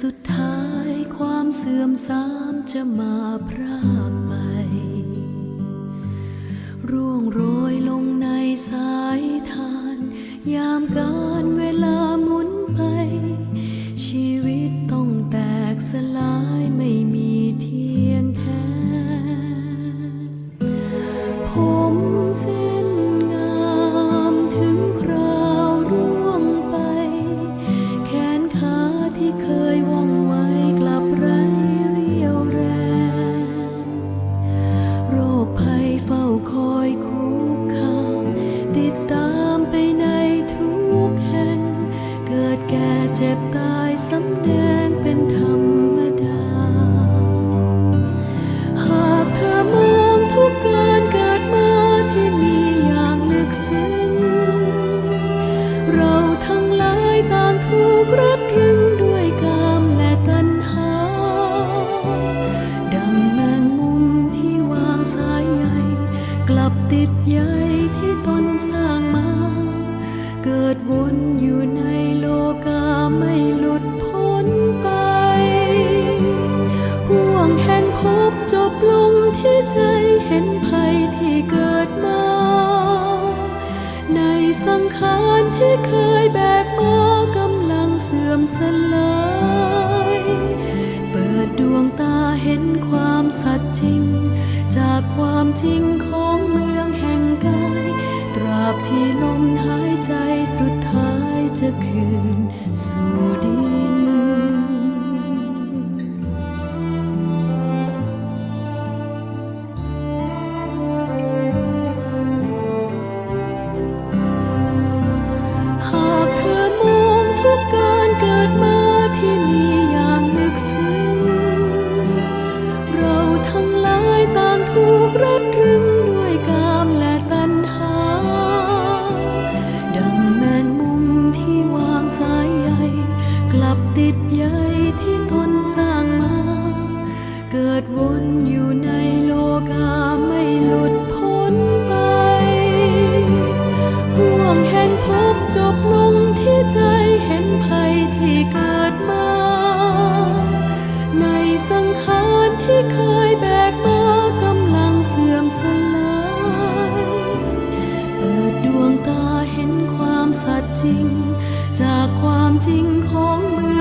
สุดท้ายความเสื่อมทรามจะมาพรากไป ติดตามไปในทุกแห่ง เกิดแก่เจ็บตายสำแดงเป็นธรรมดา หากเธอมองทุกการเกิดมาที่มีอย่างลึกซึ้ง เราทั้งหลายต่างถูกรัดรึงด้วยกามและตัณหา ดังแมงมุมที่วางสายใยกลับติดย สัตย์จริง จากความจริงของเมืองแห่งกาย ตราบที่ลมหายใจสุดท้ายจะคืนสู่ดิน ติดใยที่ตนสร้างมา เกิดวนอยู่ในโลกาไม่หลุดพ้นไปห่วงแห่งพบจบลงที่ใจเห็นภัยที่เกิดมา ในสังขารที่เคยแบกมากำลังเสื่อมสลายเปิดดวงตาเห็นความสัตย์จริง จากความจริงของมือ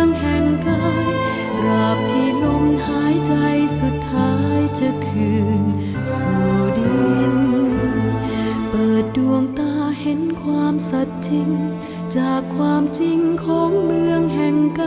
จริง จากความจริงของเมืองแห่งก